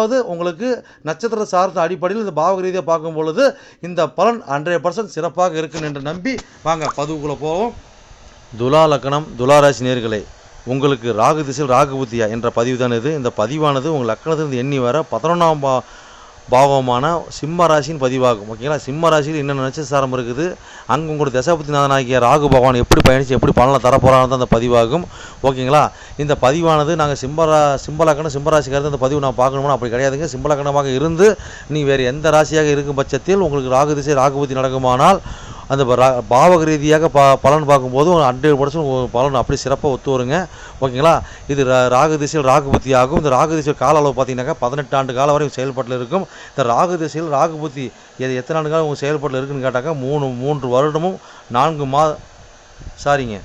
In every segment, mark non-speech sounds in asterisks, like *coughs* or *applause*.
அதாவது உங்களுக்கு நட்சத்திர சார்ந்த அடிப்படையில் இந்த பாவக ரீதியாக பார்க்கும் பொழுது இந்த பலன் ஹண்ட்ரட் பர்சன்ட் சிறப்பாக இருக்குன்னு என்று நம்பி வாங்க பதிவுக்குள்ளே போவோம். துலா லக்கணம் துலாராசி நேர்களை உங்களுக்கு ராகு திசையில் ராகு புத்தியா என்ற பதிவு தான் இது இந்த பதிவானது உங்கள் லக்கணத்திலிருந்து எண்ணி வர பதினொன்றாம் பாவமான சிம்ம ராசின்னு பதிவாகும். ஓகேங்களா? சிம்ம ராசியில் என்னென்ன நட்சத்திரம் இருக்குது? அங்கே உங்களோட தசாபதிநாதனாகிய ராகு பகவான் எப்படி பயணித்து எப்படி பலனை தரப்போகிறான்னு அந்த பதிவாகும். ஓகேங்களா? இந்த பதிவானது நாங்கள் சிம்மரா சிம்பலக்கணம் சிம்மராசிக்காரது அந்த பதிவு நான் பார்க்கணும்னா அப்படி கிடையாதுங்க. சிம்பலக்கணமாக இருந்து நீ வேறு எந்த ராசியாக இருக்கும் பட்சத்தில் உங்களுக்கு ராகு திசை ராகுபதி நடக்குமானால் அந்த பாவக ரீதியாக ப பலன் பார்க்கும்போது ஹண்ட்ரட் பர்சன்ட் பலன் அப்படி சிறப்பாக ஒத்து வருங்க. ஓகேங்களா? இது ரா- ராகு திசையில் ராகு புத்தி ஆகும். இந்த ராகு திசையில் கால அளவு பார்த்தீங்கன்னாக்கா பதினெட்டு ஆண்டு காலம் வரை செயல்பாட்டில் இருக்கும். இந்த ராகு திசையில் ராகு புத்தி எது எத்தனை ஆண்டு காலம் உங்கள் செயல்பாட்டில் இருக்குன்னு கேட்டாக்கா மூணு மூன்று வருடமும் நான்கு மா சாரிங்க.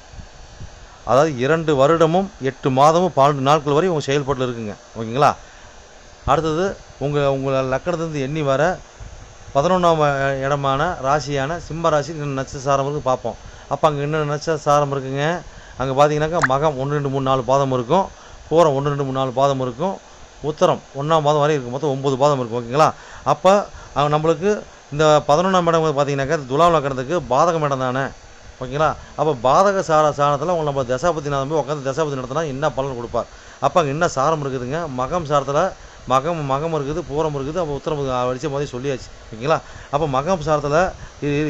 அதாவது இரண்டு வருடமும் எட்டு மாதமும் பன்னெண்டு நாட்கள் வரை உங்கள் செயல்பாட்டில் இருக்குங்க. ஓகேங்களா? அடுத்தது உங்கள் உங்கள் லக்கணத்துலேருந்து எண்ணி வர பதினொன்றாம் இடமான ராசியான சிம்ம ராசி நட்ச நட்சசாரம் இருக்குது பார்ப்போம். அப்போ அங்கே இன்னும் நட்சசாரம் இருக்குங்க? அங்கே பார்த்தீங்கன்னாக்கா மகம் ஒன்று ரெண்டு மூணு நாலு பாதம் இருக்கும். பூரம் ஒன்று ரெண்டு மூணு நாலு பாதம் இருக்கும். உத்தரம் ஒன்றாம் பாதம் வரை இருக்கும். மொத்தம் ஒம்பது பாதம் இருக்கும் ஓகேங்களா அப்போ அவங்க நம்மளுக்கு இந்த பதினொன்றாம் இடம் பார்த்தீங்கன்னாக்கா துலாம் லக்கணத்துக்கு பாதகம் இடம் தானே ஓகேங்களா அப்போ பாதக சார சாரத்தில் உங்களை நம்ம தசாபதி நான் போய் உட்காந்து தசாபதி நடத்தினா என்ன பலன் கொடுப்பார்? அப்போ அங்கே என்ன சாரம் இருக்குதுங்க? மகம் சாரத்தில் மகம் மகம் இருக்குது பூரம் இருக்குது அப்போ உத்தரம் அடித்த மாதிரி சொல்லியாச்சு. ஓகேங்களா? அப்போ மகம் சாரத்தில்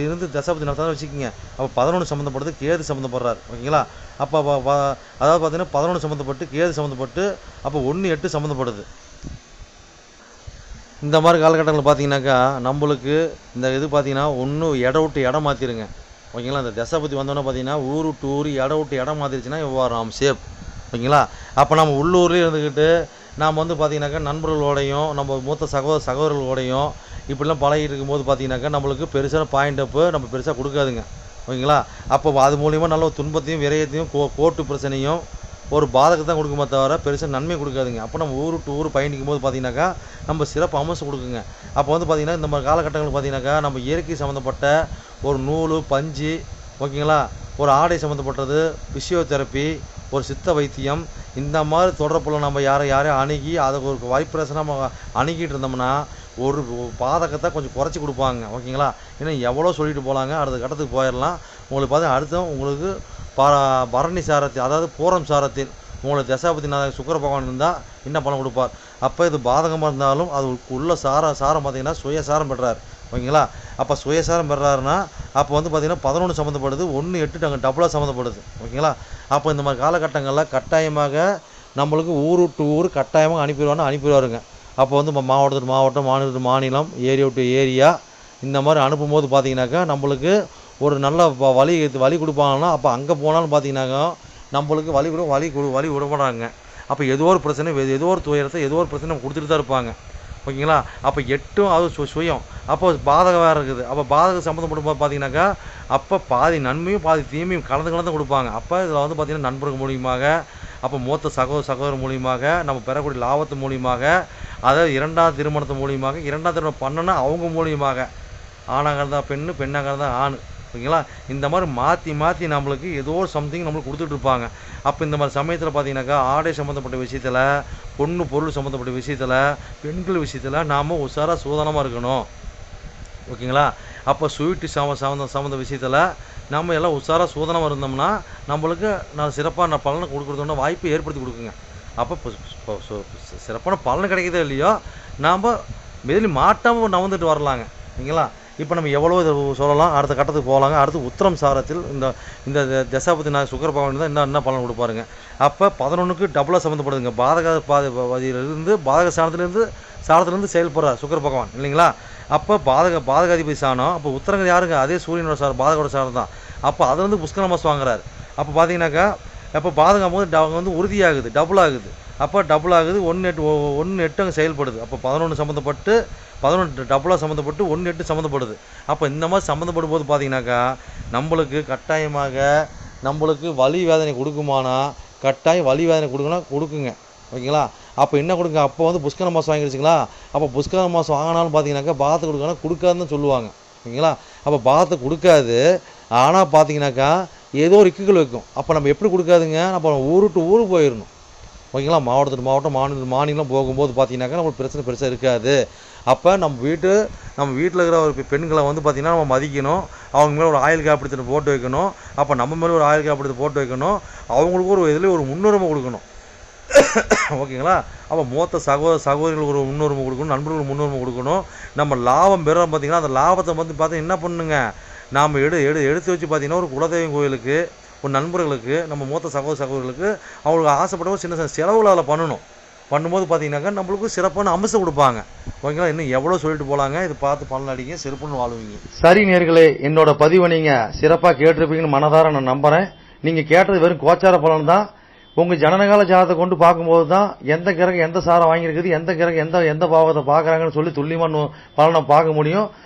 இருந்து தசாபதி நடத்தினா வச்சுக்கோங்க. அப்போ பதினொன்று சம்மந்தப்படுது கேது சம்மந்தப்படுறாரு ஓகேங்களா? அப்போ அதாவது பார்த்தீங்கன்னா பதினொன்று சம்மந்தப்பட்டு கேது சம்மந்தப்பட்டு அப்போ ஒன்று எட்டு சம்மந்தப்படுது இந்த மாதிரி காலகட்டங்களில் பார்த்தீங்கன்னாக்கா நம்மளுக்கு இந்த இது பார்த்தீங்கன்னா ஒன்று இடம் விட்டு இடம் மாற்றிடுங்க ஓகேங்களா? இந்த தசாபதி வந்தோன்னே பார்த்தீங்கன்னா ஊர் விட்டு ஊர் இடம் விட்டு இடம் மாற்றிருச்சுன்னா விவகாரம் சேஃப் ஓகேங்களா? அப்போ நம்ம உள்ளூர்லேயே இருந்துக்கிட்டு நாம் வந்து பார்த்திங்கனாக்கா நண்பர்களோடையும் நம்ம மூத்த சகோதர சகோதரர்களோடையும் இப்படிலாம் பழகிட்டு இருக்கும்போது பார்த்தீங்கன்னாக்கா நம்மளுக்கு பெருசான பாயிண்ட் அப்பு நம்ம பெருசாக கொடுக்காதுங்க. ஓகேங்களா? அப்போ அது மூலிமா நல்ல ஒரு துன்பத்தையும் விரயத்தையும் கோ கோர்ட்டு பிரச்சனையும் ஒரு பாதகத்தை தான் கொடுக்குமே தவிர பெருசாக நன்மை கொடுக்காதுங்க. அப்போ நம்ம ஊர் விட்டு ஊர் பயணிக்கும் போது பார்த்திங்கனாக்கா நம்ம சிறப்பு அம்சம் கொடுக்குங்க. அப்போ வந்து பார்த்திங்கன்னா இந்த மாதிரி காலகட்டங்கள் பார்த்தீங்கன்னாக்கா நம்ம இயற்கை சம்மந்தப்பட்ட ஒரு நூல் பஞ்சு ஓகேங்களா? ஒரு ஆடை சம்மந்தப்பட்டது பிசியோதெரப்பி ஒரு சித்த வைத்தியம் இந்த மாதிரி தொடர்புள்ள நம்ம யாரை யாரையும் அணுகி அதை ஒரு வைப்ரேஷனாக நம்ம அணுகிட்டு இருந்தோம்னா ஒரு பாதகத்தை கொஞ்சம் குறைச்சி கொடுப்பாங்க. ஓகேங்களா? ஏன்னா எவ்வளோ சொல்லிட்டு போகலாங்க அடுத்த கட்டத்துக்கு போயிடலாம். உங்களுக்கு பார்த்தா அடுத்த உங்களுக்கு ப பரணி சாரத்தில் அதாவது பூரம் சாரத்தில் உங்களுக்கு தசாபதி நாதன் சுக்கர பகவான் இருந்தால் என்ன பணம் கொடுப்பார்? அப்போ இது பாதகமாக இருந்தாலும் அது உள்ள சார சாரம் பார்த்தீங்கன்னா சுயசாரம் பெறார் ஓகேங்களா? அப்போ சுயசாரம் பெறாருன்னா அப்போ வந்து பார்த்தீங்கன்னா பதினொன்று சம்மந்தப்படுது ஒன்று எட்டு அங்கே டபுளாக சம்மந்தப்படுது. ஓகேங்களா? அப்போ இந்த மாதிரி காலகட்டங்களில் கட்டாயமாக நம்மளுக்கு ஊர் விட்டு ஊர் கட்டாயமாக அனுப்பிடுவான்னு அனுப்பிடுவாருங்க. அப்போ வந்து மாவட்டத்து மாவட்டம் மாநிலத்து மாநிலம் ஏரியா விட்டு ஏரியா இந்த மாதிரி அனுப்பும்போது பார்த்தீங்கன்னாக்கா நம்மளுக்கு ஒரு நல்ல வ- வழி வழி கொடுப்பாங்கன்னா அப்போ அங்கே போனாலும் பார்த்தீங்கன்னாக்கா நம்மளுக்கு வழி கொடு வழி கொடு வழி விடமாட்டாங்க. அப்போ ஏதோ ஒரு பிரச்சனை ஏதோ ஒரு துயரத்தை ஏதோ ஒரு பிரச்சனை கொடுத்துட்டு தான் இருப்பாங்க. ஓகேங்களா? அப்போ எட்டும் அது சு சுயம். அப்போ பாதகமாக இருக்குது. அப்போ பாதகம் சம்மந்தப்படும் போது பார்த்தீங்கன்னாக்கா அப்போ பாதி நன்மையும் பாதி தீமையும் கலந்து கலந்து கொடுப்பாங்க. அப்போ இதில் வந்து பார்த்திங்கன்னா நண்பர்கள் மூலியமாக அப்போ மூத்த சகோதர சகோதரர் மூலியமாக நம்ம பெறக்கூடிய லாபத்து மூலியமாக அதாவது இரண்டாம் திருமணத்து மூலியமாக இரண்டாம் திருமணம் பண்ணனா அவங்க மூலியமாக. ஆணாக இருந்தால் பெண்ணு பெண்ணாக இருந்தால் ஆண். ஓகேங்களா இந்த மாதிரி மாற்றி மாற்றி நம்மளுக்கு ஏதோ ஒரு சம்திங் நம்மளுக்கு கொடுத்துட்டு இருப்பாங்க. அப்போ இந்த மாதிரி சமயத்தில் பார்த்தீங்கன்னாக்கா ஆடை சம்மந்தப்பட்ட விஷயத்தில் பொண்ணு பொருள் சம்மந்தப்பட்ட விஷயத்தில் பெண்கள் விஷயத்தில் நாம் உஷாராக சூதனமாக இருக்கணும். ஓகேங்களா? அப்போ ஸ்வீட்டு சம சம்மந்த சம்மந்த விஷயத்தில் நம்ம எல்லாம் உஷாராக சூதனமாக இருந்தோம்னா நம்மளுக்கு நான் சிறப்பான பலனை கொடுக்குறதோட வாய்ப்பை ஏற்படுத்தி கொடுக்குங்க. அப்போ சிறப்பான பலன் கிடைக்குதோ இல்லையோ நாம் மெதிலி மாட்டாமல் நவந்துட்டு வரலாங்க. ஓகேங்களா? இப்போ நம்ம எவ்வளோ இதை சொல்லலாம். அடுத்த கட்டத்துக்கு போகலாங்க அடுத்து உத்தரம் சாரத்தில் இந்த இந்த தசாபதி நான் சுக்கர பகவான் தான் இன்னும் என்ன பலன் கொடுப்பாருங்க. அப்போ பதினொன்றுக்கு டபுளாக சம்மந்தப்படுதுங்க. பாதக பாத பாதக சாணத்திலிருந்து சாரத்துலேருந்து செயல்படுறார் சுக்கர பகவான் இல்லைங்களா? அப்போ பாதக பாதகாதிபதி சாணம் அப்போ உத்தரங்க யாருங்க? அதே சூரியனோட சாரம் பாதகோட சாரம் தான். அப்போ அதுலேருந்து புஷ்கர மாதம் வாங்குறாரு. அப்போ பார்த்தீங்கன்னாக்கா அப்போ பாதகம் போது ட- வந்து உறுதியாகுது டபுள் ஆகுது. அப்போ டபுள் ஆகுது ஒன்று எட்டு ஒன்று எட்டு அங்கே செயல்படுது. அப்போ பதினொன்று சம்மந்தப்பட்டு பதினொன்று டபுளாக சம்மந்தப்பட்டு ஒன்று எட்டு சம்மந்தப்படுது அப்போ இந்த மாதிரி சம்மந்தப்படும் போது பார்த்தீங்கன்னாக்கா நம்மளுக்கு கட்டாயமாக நம்மளுக்கு வலி வேதனை கொடுக்குமானா கட்டாயம் வலி வேதனை கொடுக்கணும் கொடுக்குங்க. ஓகேங்களா? அப்போ என்ன கொடுங்க? அப்போ வந்து புஷ்கர மாதம் வாங்கிடுச்சிங்களா? அப்போ புஷ்கர மாதம் வாங்கினாலும் பார்த்தீங்கன்னாக்கா பாதத்தை கொடுக்கணும் கொடுக்காதுன்னு சொல்லுவாங்க. ஓகேங்களா? அப்போ பாதத்தை கொடுக்காது. ஆனால் பார்த்தீங்கன்னாக்கா ஏதோ ஒரு இக்குகள் வைக்கும். அப்போ நம்ம எப்படி கொடுக்காதுங்க? நம்ம ஊருட்டு ஊருக்கு போயிடணும். ஓகேங்களா? மாவட்டத்துக்கு மாவட்டம் மாநில மாநிலம் போகும்போது பார்த்தீங்கன்னாக்கா நம்மளுக்கு பிரச்சனை பெருசாக இருக்காது. அப்போ நம்ம வீட்டு நம்ம வீட்டில் இருக்கிற ஒரு பெண்களை வந்து பார்த்திங்கன்னா நம்ம மதிக்கணும். அவங்க மேலே ஒரு ஆயில் காப்பீடு போட்டு வைக்கணும். அப்போ நம்ம மேலே ஒரு ஆயில் காப்பீடு போட்டு வைக்கணும். அவங்களுக்கு ஒரு இதில் ஒரு முன்னுரிமை கொடுக்கணும். *coughs* ஓகேங்களா? அப்போ மூத்த சகோதர சகோதரிகளுக்கு ஒரு முன்னுரிமை கொடுக்கணும். நண்பர்களுக்கு முன்னுரிமை கொடுக்கணும். நம்ம லாபம் பெறோம் பார்த்திங்கன்னா அந்த லாபத்தை வந்து பார்த்திங்கன்னா என்ன பண்ணுங்க? நாம் எடு எடு எடுத்து வச்சு பார்த்தீங்கன்னா ஒரு குலதெய்வம் கோயிலுக்கு ஒரு நண்பர்களுக்கு நம்ம மூத்த சகோதர சகோதரர்களுக்கு அவங்களுக்கு ஆசைப்படவும் சின்ன சின்ன செலவுகள் அதில் பண்ணணும். பண்ணும்போது பார்த்தீங்கன்னாக்கா நம்மளுக்கு சிறப்பான அம்சம் கொடுப்பாங்க. ஓகேங்களா? இன்னும் எவ்வளோ சொல்லிட்டு போகலாங்க இது பார்த்து பலன் அடிங்க சிறப்புன்னு வாழ்வீங்க. சரி நேர்களே என்னோட பதிவை நீங்கள் சிறப்பாக கேட்டிருப்பீங்கன்னு மனதார நான் நம்புகிறேன் நீங்கள் கேட்டது வெறும் கோச்சார பலன் தான். உங்கள் ஜனனகால ஜாதத்தை கொண்டு பார்க்கும்போது தான் எந்த கிரகம் எந்த சாரம் வாங்கியிருக்குது எந்த கிரகம் எந்த எந்த பாவத்தை பார்க்குறாங்கன்னு சொல்லி துல்லியமான பலனை பார்க்க முடியும்.